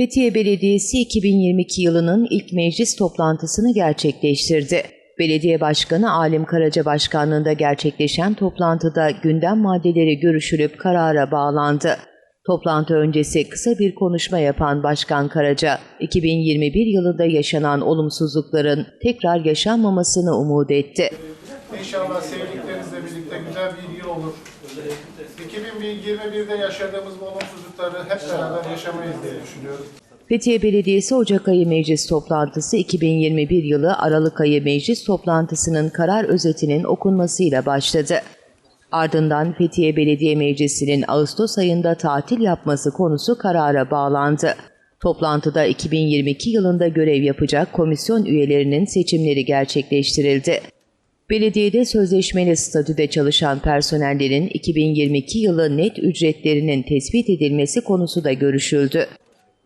Fethiye Belediyesi 2022 yılının ilk meclis toplantısını gerçekleştirdi. Belediye Başkanı Alim Karaca Başkanlığında gerçekleşen toplantıda gündem maddeleri görüşülüp karara bağlandı. Toplantı öncesi kısa bir konuşma yapan Başkan Karaca, 2021 yılında yaşanan olumsuzlukların tekrar yaşanmamasını umut etti. İnşallah sevdiklerinizle birlikte güzel bir yıl olur. 2021'de yaşadığımız bu olumsuzlukları hep beraber yaşamayız diye düşünüyorum. Fethiye Belediyesi Ocak ayı meclis toplantısı 2021 yılı Aralık ayı meclis toplantısının karar özetinin okunmasıyla başladı. Ardından Fethiye Belediye Meclisi'nin Ağustos ayında tatil yapması konusu karara bağlandı. Toplantıda 2022 yılında görev yapacak komisyon üyelerinin seçimleri gerçekleştirildi. Belediyede sözleşmeli statüde çalışan personellerin 2022 yılı net ücretlerinin tespit edilmesi konusu da görüşüldü.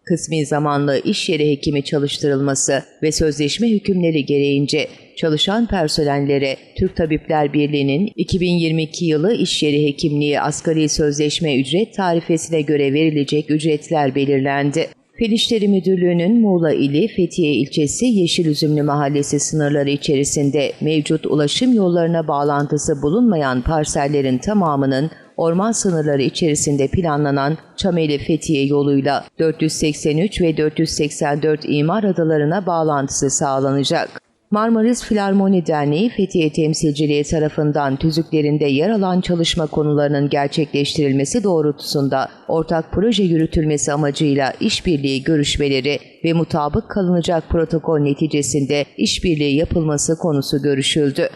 Kısmi zamanlı iş yeri hekimi çalıştırılması ve sözleşme hükümleri gereğince çalışan personellere Türk Tabipler Birliği'nin 2022 yılı iş yeri hekimliği asgari sözleşme ücret tarifesine göre verilecek ücretler belirlendi. Fen İşleri Müdürlüğü'nün Muğla ili Fethiye ilçesi Yeşilüzümlü Mahallesi sınırları içerisinde mevcut ulaşım yollarına bağlantısı bulunmayan parsellerin tamamının orman sınırları içerisinde planlanan Çameli Fethiye yoluyla 483 ve 484 imar adalarına bağlantısı sağlanacak. Marmaris Filarmoni Derneği Fethiye Temsilciliği tarafından tüzüklerinde yer alan çalışma konularının gerçekleştirilmesi doğrultusunda ortak proje yürütülmesi amacıyla işbirliği görüşmeleri ve mutabık kalınacak protokol neticesinde işbirliği yapılması konusu görüşüldü.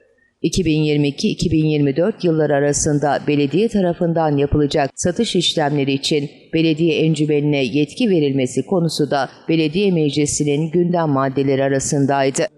2022-2024 yılları arasında belediye tarafından yapılacak satış işlemleri için belediye encümenine yetki verilmesi konusu da belediye meclisinin gündem maddeleri arasındaydı.